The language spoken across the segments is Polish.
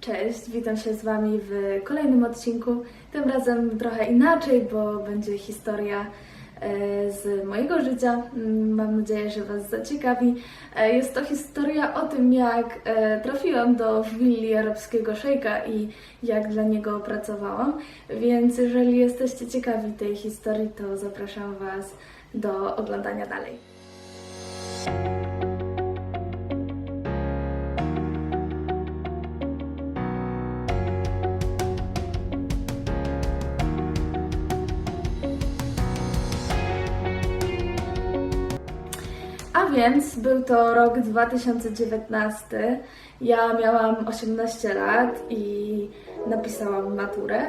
Cześć, witam się z Wami w kolejnym odcinku. Tym razem trochę inaczej, bo będzie historia e, z mojego życia. Mm, Mam nadzieję, że Was zaciekawi. E, Jest to historia o tym, jak e, trafiłam do willi arabskiego szejka i jak dla niego pracowałam. Więc jeżeli jesteście ciekawi tej historii, to zapraszam Was do oglądania dalej. Więc był to rok 2019. Ja miałam 18 lat i napisałam maturę,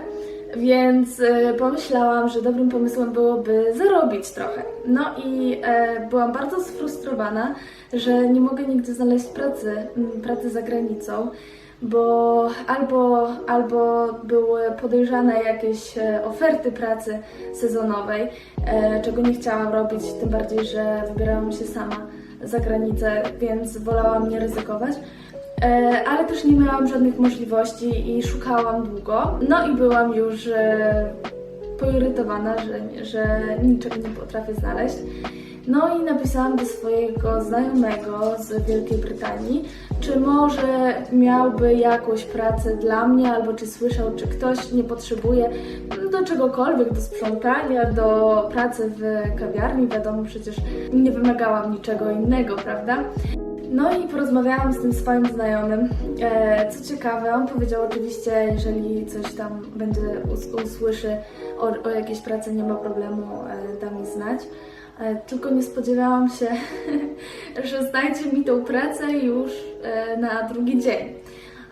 więc e, pomyślałam, że dobrym pomysłem byłoby zarobić trochę. No i e, byłam bardzo sfrustrowana, że nie mogę nigdzie znaleźć pracy, pracy za granicą bo albo, albo były podejrzane jakieś e, oferty pracy sezonowej, e, czego nie chciałam robić, tym bardziej, że wybierałam się sama za granicę, więc wolałam nie ryzykować. E, Ale też nie miałam żadnych możliwości i szukałam długo. No i byłam już poirytowana, że, że niczego nie potrafię znaleźć. No i napisałam do swojego znajomego z Wielkiej Brytanii, czy może miałby jakąś pracę dla mnie, albo czy słyszał, czy ktoś nie potrzebuje do czegokolwiek, do sprzątania, do pracy w kawiarni. Wiadomo, przecież nie wymagałam niczego innego, prawda? No i porozmawiałam z tym swoim znajomym. E, co ciekawe, on powiedział oczywiście, jeżeli coś tam będzie us- usłyszy o, o jakiejś pracy, nie ma problemu, e, da mi znać. E, tylko nie spodziewałam się, że znajdzie mi tą pracę już e, na drugi dzień.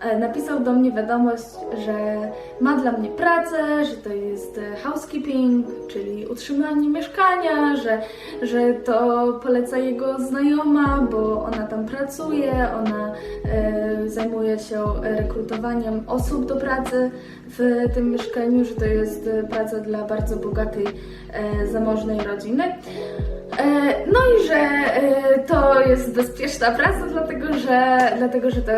E, Napisał do mnie wiadomość, że ma dla mnie pracę, że to jest e, housekeeping, czyli utrzymanie mieszkania, że, że to poleca jego znajoma, bo ona tam pracuje, ona e, zajmuje się rekrutowaniem osób do pracy w tym mieszkaniu, że to jest praca dla bardzo bogatej, zamożnej rodziny. E, No i że e, to jest bezpieczna praca, dlatego że, dlatego, że to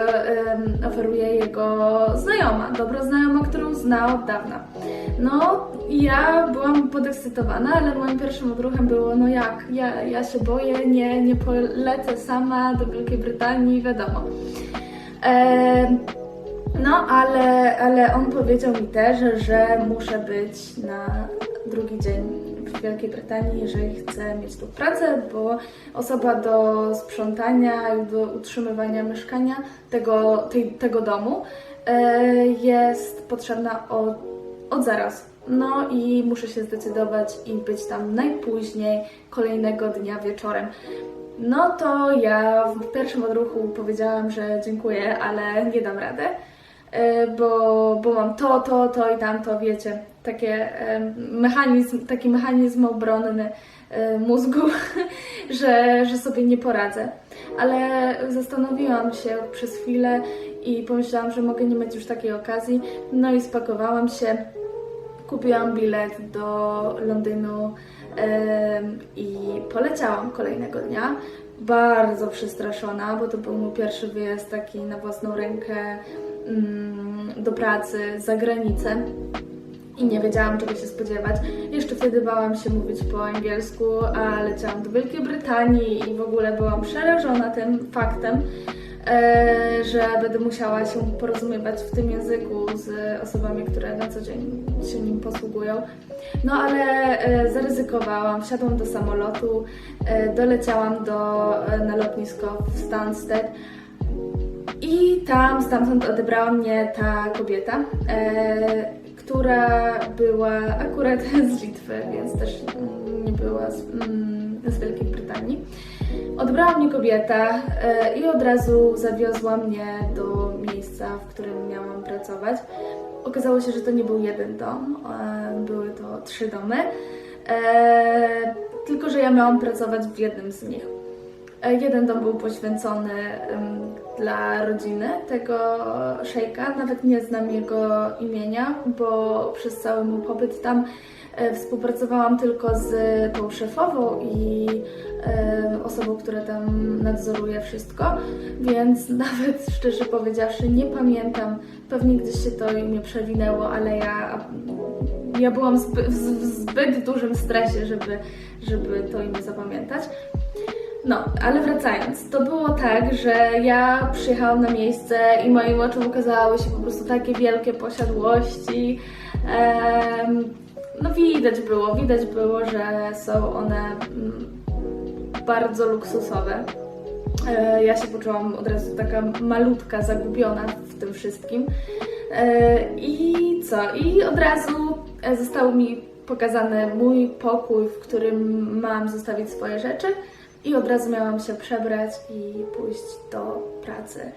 oferuje jego znajoma, dobra znajoma, którą zna od dawna. No, ja byłam podekscytowana, ale moim pierwszym odruchem było, no jak, ja, ja się boję, nie, nie polecę sama do Wielkiej Brytanii, wiadomo. E, no, ale, ale on powiedział mi też, że muszę być na drugi dzień w Wielkiej Brytanii, jeżeli chcę mieć tu pracę, bo osoba do sprzątania i do utrzymywania mieszkania tego, tej, tego domu e, jest potrzebna od, od zaraz. No i muszę się zdecydować i być tam najpóźniej kolejnego dnia wieczorem. No to ja w pierwszym odruchu powiedziałam, że dziękuję, ale nie dam radę, e, bo, bo mam to, to, to i tamto, wiecie, takie mechanizm, taki mechanizm obronny mózgu, że, że sobie nie poradzę. Ale zastanowiłam się przez chwilę i pomyślałam, że mogę nie mieć już takiej okazji. No i spakowałam się, kupiłam bilet do Londynu i poleciałam kolejnego dnia. Bardzo przestraszona, bo to był mój pierwszy wyjazd taki na własną rękę mm, do pracy za granicę i nie wiedziałam czego się spodziewać. Jeszcze wtedy bałam się mówić po angielsku, a leciałam do Wielkiej Brytanii i w ogóle byłam przerażona tym faktem, e, że będę musiała się porozumiewać w tym języku z osobami, które na co dzień się nim posługują. No ale e, zaryzykowałam, wsiadłam do samolotu, e, doleciałam do, na lotnisko w Stansted. I tam stamtąd odebrała mnie ta kobieta, która była akurat z Litwy, więc też nie była z, mm, z Wielkiej Brytanii. Odebrała mnie kobieta e, i od razu zawiozła mnie do miejsca, w którym miałam pracować. Okazało się, że to nie był jeden dom, e, były to trzy domy, e, tylko że ja miałam pracować w jednym z nich. E, Jeden dom był poświęcony dla rodziny tego szejka. Nawet nie znam jego imienia, bo przez cały mój pobyt tam e, współpracowałam tylko z tą szefową i osobą, która tam nadzoruje wszystko, więc nawet szczerze powiedziawszy nie pamiętam, pewnie gdzieś się to imię przewinęło, ale ja, ja byłam w zbyt dużym stresie, żeby, żeby to imię zapamiętać. No, ale wracając, to było tak, że ja przyjechałam na miejsce i moim oczom ukazały się po prostu takie wielkie posiadłości. No widać było, widać było, że są one mm, bardzo luksusowe. E, Ja się poczułam od razu taka malutka, zagubiona w tym wszystkim. E, I co? I od razu e, został mi pokazany mój pokój, w którym mam zostawić swoje rzeczy. I od razu miałam się przebrać i pójść do pracy.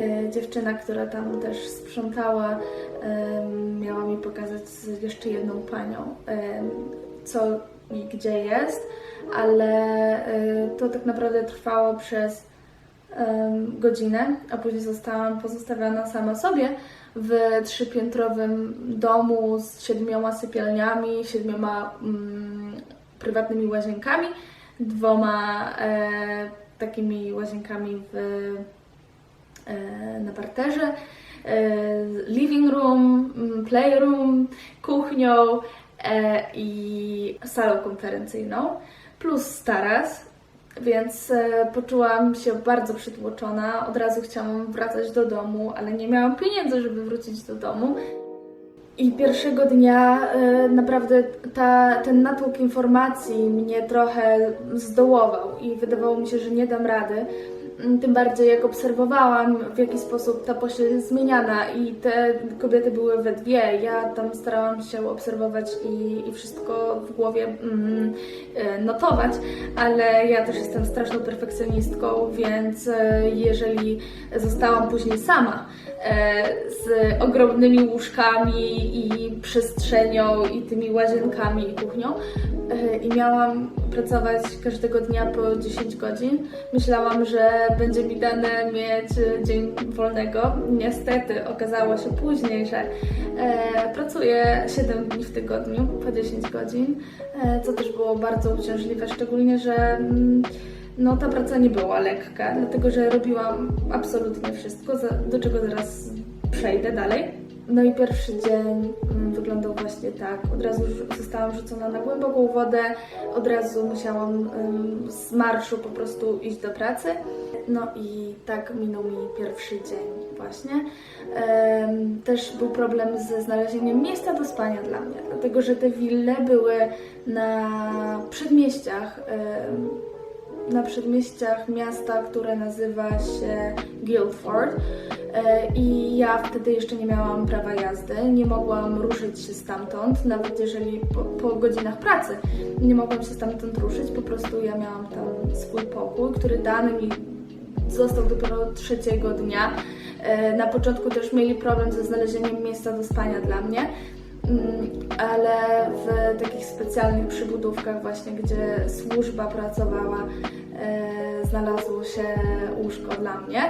E, Dziewczyna, która tam też sprzątała, miała mi pokazać z jeszcze jedną panią, co i gdzie jest, ale e, to tak naprawdę trwało przez godzinę, a później zostałam pozostawiona sama sobie w trzypiętrowym domu z siedmioma sypialniami, siedmioma mm, prywatnymi łazienkami, dwoma e, takimi łazienkami w, e, na parterze, e, living room, mm, playroom, kuchnią e, i salą konferencyjną, plus taras, więc e, poczułam się bardzo przytłoczona. Od razu chciałam wracać do domu, ale nie miałam pieniędzy, żeby wrócić do domu. I pierwszego dnia e, naprawdę ta, ten natłok informacji mnie trochę zdołował i wydawało mi się, że nie dam rady. Mm, Tym bardziej jak obserwowałam, w jaki sposób ta pościel jest zmieniana i te kobiety były we dwie. Ja tam starałam się obserwować i, i wszystko w głowie mm, e, notować, ale ja też jestem straszną perfekcjonistką, więc e, jeżeli zostałam później sama e, z ogromnymi łóżkami i przestrzenią i tymi łazienkami i kuchnią i miałam pracować każdego dnia po 10 godzin, myślałam, że będzie mi dane mieć dzień wolnego. Niestety okazało się później, że e, pracuję 7 dni w tygodniu po 10 godzin, e, co też było bardzo uciążliwe, szczególnie, że mm, no, ta praca nie była lekka, dlatego że robiłam absolutnie wszystko, do czego zaraz przejdę dalej. No i pierwszy dzień mm, wyglądał właśnie tak. Od razu zostałam rzucona na głęboką wodę, od razu musiałam z marszu po prostu iść do pracy. No i tak minął mi pierwszy dzień właśnie. Też był problem ze znalezieniem miejsca do spania dla mnie, dlatego że te wille były na przedmieściach. Na przedmieściach miasta, które nazywa się Guildford. E, I ja wtedy jeszcze nie miałam prawa jazdy, nie mogłam ruszyć się stamtąd, nawet jeżeli po, po godzinach pracy nie mogłam się stamtąd ruszyć, po prostu ja miałam tam swój pokój, który dany mi został dopiero trzeciego dnia. E, Na początku też mieli problem ze znalezieniem miejsca do spania dla mnie. Mm, ale w takich specjalnych przybudówkach właśnie, gdzie służba pracowała, e, znalazło się łóżko dla mnie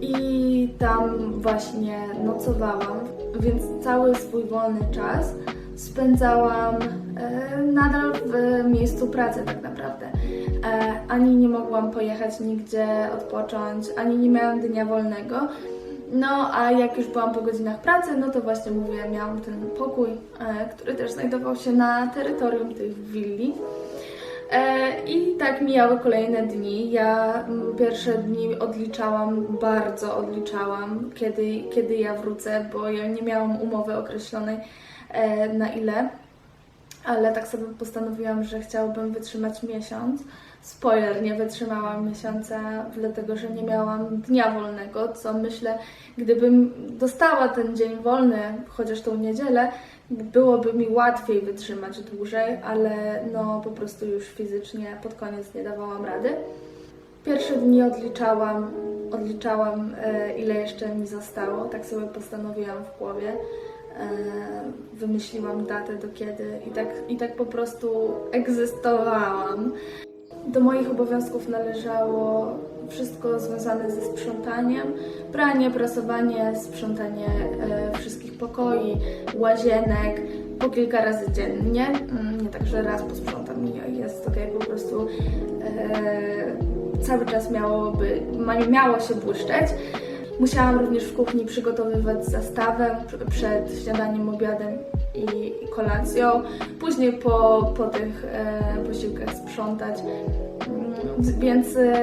i tam właśnie nocowałam, więc cały swój wolny czas spędzałam e, nadal w miejscu pracy tak naprawdę. E, ani nie mogłam pojechać nigdzie odpocząć, ani nie miałam dnia wolnego. No, a jak już byłam po godzinach pracy, no to właśnie mówię, miałam ten pokój, e, który też znajdował się na terytorium tej willi. E, I tak mijały kolejne dni. Ja pierwsze dni odliczałam, bardzo odliczałam, kiedy, kiedy ja wrócę, bo ja nie miałam umowy określonej e, na ile, ale tak sobie postanowiłam, że chciałabym wytrzymać miesiąc. Spoiler, nie wytrzymałam miesiąca, dlatego że nie miałam dnia wolnego, co myślę, gdybym dostała ten dzień wolny, chociaż tą niedzielę, byłoby mi łatwiej wytrzymać dłużej, ale no po prostu już fizycznie pod koniec nie dawałam rady. Pierwsze dni odliczałam, odliczałam e, ile jeszcze mi zostało, tak sobie postanowiłam w głowie. E, wymyśliłam datę do kiedy i tak, i tak po prostu egzystowałam. Do moich obowiązków należało wszystko związane ze sprzątaniem, pranie, prasowanie, sprzątanie e, wszystkich pokoi, łazienek po kilka razy dziennie. Mm, Nie tak, że raz posprzątam i jest ok, po prostu e, cały czas miałoby, miało się błyszczeć. Musiałam również w kuchni przygotowywać zastawę pr- przed śniadaniem, obiadem i kolacją. Później po, po tych e, posiłkach sprzątać. Mm, Więc e,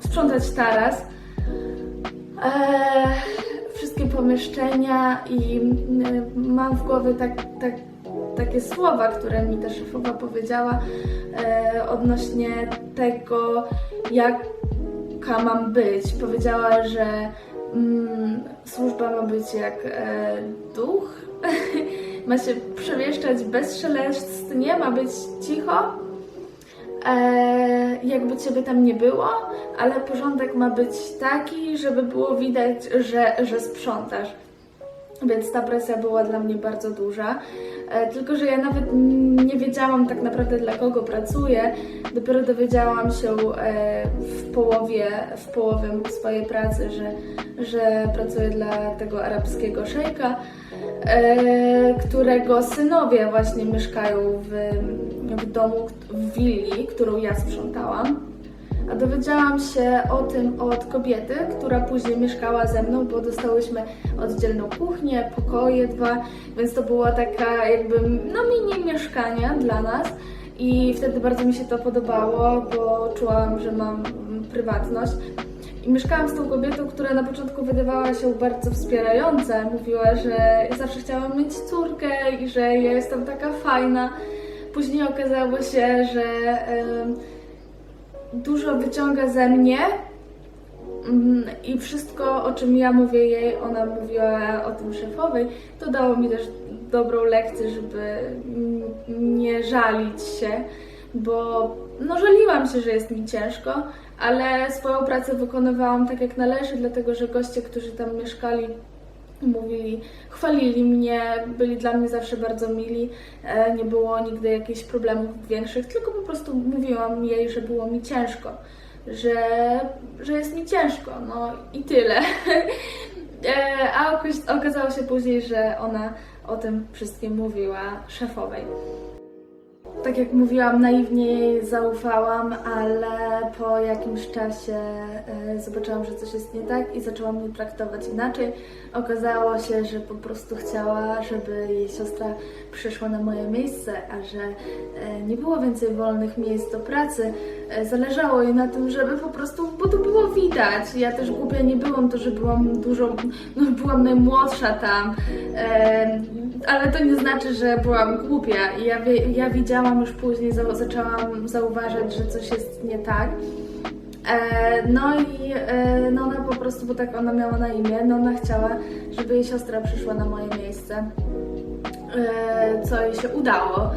sprzątać taras. E, wszystkie pomieszczenia i mm, mam w głowie tak, tak, takie słowa, które mi ta szefowa powiedziała e, odnośnie tego, jaka mam być. Powiedziała, że mm, służba ma być jak e, duch, ma się przemieszczać bezszelestnie, ma być cicho, e, jakby ciebie tam nie było, ale porządek ma być taki, żeby było widać, że, że sprzątasz. Więc ta presja była dla mnie bardzo duża. E, tylko, że ja nawet nie wiedziałam tak naprawdę dla kogo pracuję. Dopiero dowiedziałam się e, w połowie, w połowie swojej pracy, że, że pracuję dla tego arabskiego szejka, e, którego synowie właśnie mieszkają w, w domu, w willi, którą ja sprzątałam. A dowiedziałam się o tym od kobiety, która później mieszkała ze mną, bo dostałyśmy oddzielną kuchnię, pokoje dwa, więc to była taka jakby no mini mieszkanie dla nas. I wtedy bardzo mi się to podobało, bo czułam, że mam prywatność. I mieszkałam z tą kobietą, która na początku wydawała się bardzo wspierająca. Mówiła, że zawsze chciałam mieć córkę i że ja jestem taka fajna. Później okazało się, że em, dużo wyciąga ze mnie. Mm, i wszystko, o czym ja mówię jej, ona mówiła o tym szefowej, to dało mi też dobrą lekcję, żeby nie żalić się, bo no żaliłam się, że jest mi ciężko, ale swoją pracę wykonywałam tak jak należy, dlatego że goście, którzy tam mieszkali, mówili, chwalili mnie, byli dla mnie zawsze bardzo mili, e, nie było nigdy jakichś problemów większych, tylko po prostu mówiłam jej, że było mi ciężko, że, że jest mi ciężko, no i tyle. E, A oka- okazało się później, że ona o tym wszystkim mówiła szefowej. Tak jak mówiłam, naiwnie jej zaufałam, ale po jakimś czasie e, zobaczyłam, że coś jest nie tak i zaczęłam mnie traktować inaczej. Okazało się, że po prostu chciała, żeby jej siostra przyszła na moje miejsce, a że e, nie było więcej wolnych miejsc do pracy. E, Zależało jej na tym, żeby po prostu, bo to było widać. Ja też głupia nie byłam, to że byłam dużo, no byłam najmłodsza tam, ale to nie znaczy, że byłam głupia. Ja, ja widziałam już później, za, zaczęłam zauważać, że coś jest nie tak. E, no i e, no ona po prostu, bo tak ona miała na imię, no ona chciała, żeby jej siostra przyszła na moje miejsce. E, co jej się udało,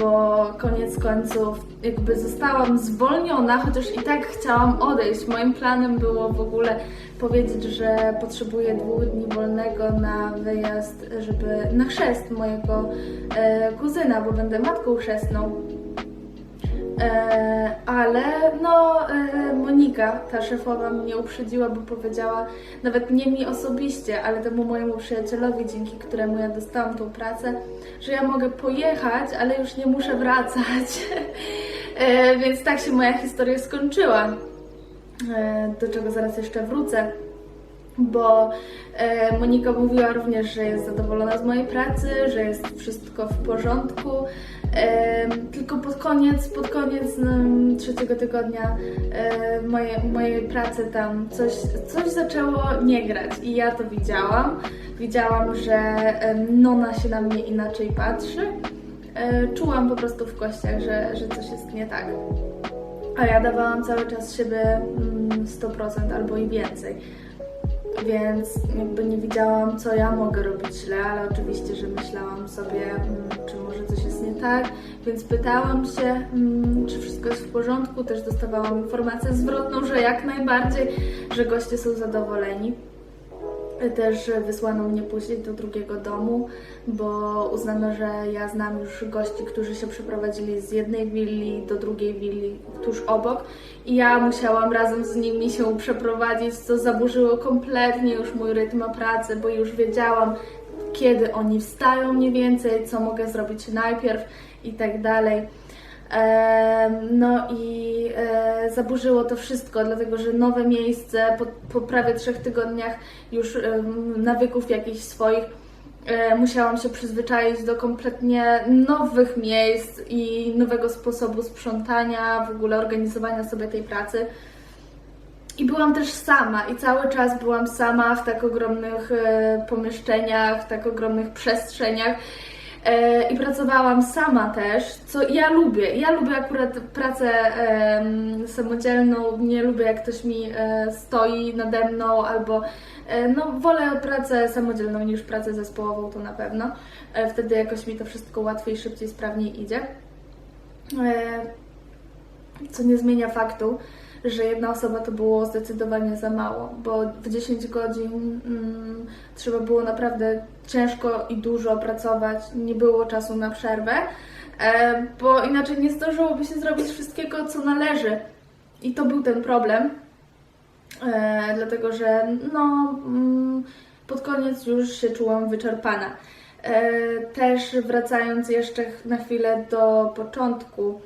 bo koniec końców jakby zostałam zwolniona, chociaż i tak chciałam odejść. Moim planem było w ogóle powiedzieć, że potrzebuję dwóch dni wolnego na wyjazd, żeby na chrzest mojego e, kuzyna, bo będę matką chrzestną. E, ale no, e, Monika, ta szefowa mnie uprzedziła, bo powiedziała, nawet nie mi osobiście, ale temu mojemu przyjacielowi, dzięki któremu ja dostałam tą pracę, że ja mogę pojechać, ale już nie muszę wracać. e, więc tak się moja historia skończyła, do czego zaraz jeszcze wrócę bo e, Monika mówiła również, że jest zadowolona z mojej pracy, że jest wszystko w porządku. E, tylko pod koniec, pod koniec mm, trzeciego tygodnia e, moje, mojej pracy tam coś, coś zaczęło nie grać i ja to widziałam. Widziałam, że Nona się na mnie inaczej patrzy. Czułam po prostu w kościach, że, że coś jest nie tak. A ja dawałam cały czas siebie mm, 100% albo i więcej więc jakby nie widziałam, co ja mogę robić źle, ale oczywiście, że myślałam sobie, mm, czy może coś jest nie tak, więc pytałam się, mm, czy wszystko jest w porządku. Też dostawałam informację zwrotną, że jak najbardziej, że goście są zadowoleni. Też wysłano mnie później do drugiego domu, bo uznano, że ja znam już gości, którzy się przeprowadzili z jednej willi do drugiej willi tuż obok i ja musiałam razem z nimi się przeprowadzić, co zaburzyło kompletnie już mój rytm pracy, bo już wiedziałam, kiedy oni wstają mniej więcej, co mogę zrobić najpierw i tak dalej. No i e, zaburzyło to wszystko, dlatego że nowe miejsce po, po prawie trzech tygodniach już nawyków jakichś swoich e, musiałam się przyzwyczaić do kompletnie nowych miejsc i nowego sposobu sprzątania, w ogóle organizowania sobie tej pracy. I byłam też sama i cały czas byłam sama w tak ogromnych e, pomieszczeniach, w tak ogromnych przestrzeniach. E, I pracowałam sama też, co ja lubię. Ja lubię akurat pracę em, samodzielną, nie lubię jak ktoś mi e, stoi nade mną albo e, no wolę pracę samodzielną niż pracę zespołową, to na pewno. E, wtedy jakoś mi to wszystko łatwiej, szybciej, sprawniej idzie. E, co nie zmienia faktu, że jedna osoba to było zdecydowanie za mało, bo w 10 godzin mm, trzeba było naprawdę ciężko i dużo pracować, nie było czasu na przerwę, e, bo inaczej nie zdążyłoby się zrobić wszystkiego, co należy. I to był ten problem, e, dlatego że no, mm, pod koniec już się czułam wyczerpana. E, też wracając jeszcze na chwilę do początku,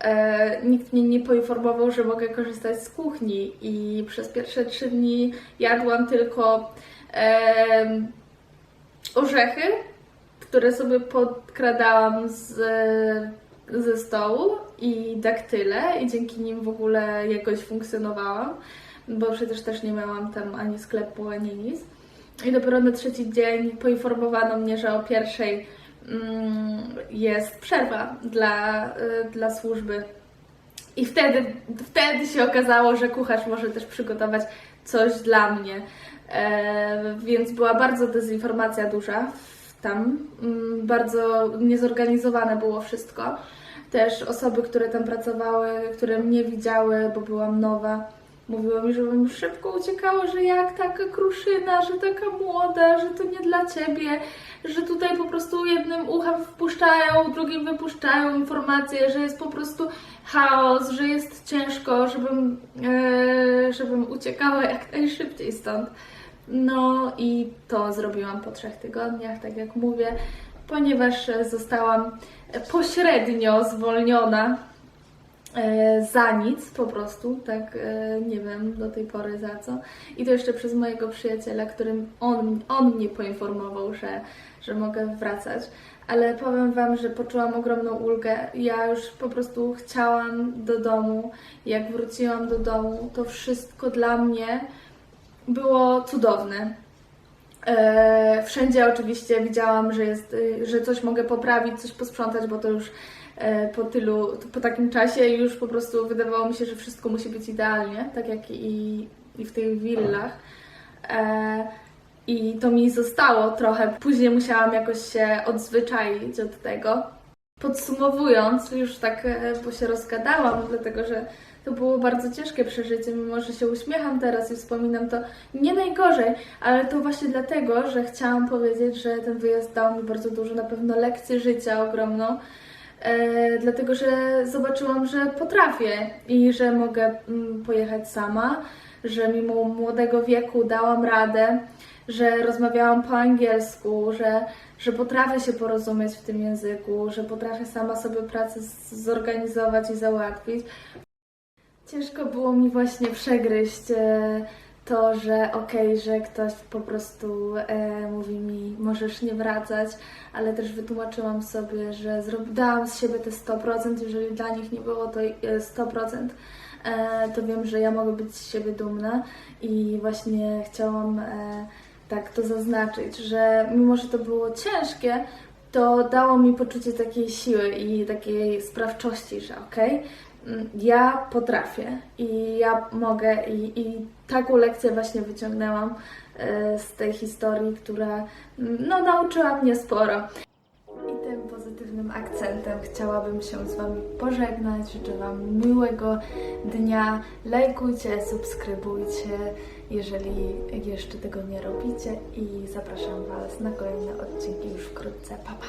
e, nikt mnie nie poinformował, że mogę korzystać z kuchni i przez pierwsze trzy dni jadłam tylko em, orzechy, które sobie podkradałam z, ze stołu i daktyle i dzięki nim w ogóle jakoś funkcjonowałam, bo przecież też nie miałam tam ani sklepu, ani nic. I dopiero na trzeci dzień poinformowano mnie, że o pierwszej jest przerwa dla, y, dla służby. I wtedy, wtedy się okazało, że kucharz może też przygotować coś dla mnie. E, więc była bardzo dezinformacja duża tam. Mm, Bardzo niezorganizowane było wszystko. Też osoby, które tam pracowały, które mnie widziały, bo byłam nowa, mówiły mi, żebym szybko uciekała, że jak taka kruszyna, że taka młoda, że to nie dla ciebie, że tutaj po prostu jednym uchem wpuszczają, drugim wypuszczają informacje, że jest po prostu chaos, że jest ciężko, żebym, e, żebym uciekała jak najszybciej stąd. No i to zrobiłam po trzech tygodniach, tak jak mówię, ponieważ zostałam pośrednio zwolniona za nic po prostu, tak e, nie wiem do tej pory za co. I to jeszcze przez mojego przyjaciela, którym on, on mnie poinformował, że, że mogę wracać. Ale powiem Wam, że poczułam ogromną ulgę. Ja już po prostu chciałam do domu. Jak wróciłam do domu, to wszystko dla mnie było cudowne. E, Wszędzie oczywiście widziałam, że, jest, że coś mogę poprawić, coś posprzątać, bo to już e, po tylu, po takim czasie już po prostu wydawało mi się, że wszystko musi być idealnie, tak jak i, i w tych willach. E, I to mi zostało trochę. Później musiałam jakoś się odzwyczaić od tego. Podsumowując, już tak, e, bo się rozgadałam, dlatego że to było bardzo ciężkie przeżycie, mimo że się uśmiecham teraz i wspominam to nie najgorzej, ale to właśnie dlatego, że chciałam powiedzieć, że ten wyjazd dał mi bardzo dużo, na pewno lekcji życia ogromną, e, dlatego że zobaczyłam, że potrafię i że mogę mm, pojechać sama, że mimo młodego wieku dałam radę, że rozmawiałam po angielsku, że, że potrafię się porozumieć w tym języku, że potrafię sama sobie pracę zorganizować i załatwić. Ciężko było mi właśnie przegryźć e, to, że okej, że ktoś po prostu e, mówi mi, możesz nie wracać, ale też wytłumaczyłam sobie, że zrob- dałam z siebie te 100%, jeżeli dla nich nie było to e, 100%, e, to wiem, że ja mogę być z siebie dumna i właśnie chciałam e, tak to zaznaczyć, że mimo, że to było ciężkie, to dało mi poczucie takiej siły i takiej sprawczości, że okej, mm, ja potrafię i ja mogę i, i taką lekcję właśnie wyciągnęłam e, z tej historii, która mm, no, nauczyła mnie sporo. I tym pozytywnym akcentem chciałabym się z Wami pożegnać. Życzę Wam miłego dnia. Lajkujcie, subskrybujcie, jeżeli jeszcze tego nie robicie i zapraszam Was na kolejne odcinki już wkrótce. Pa, pa!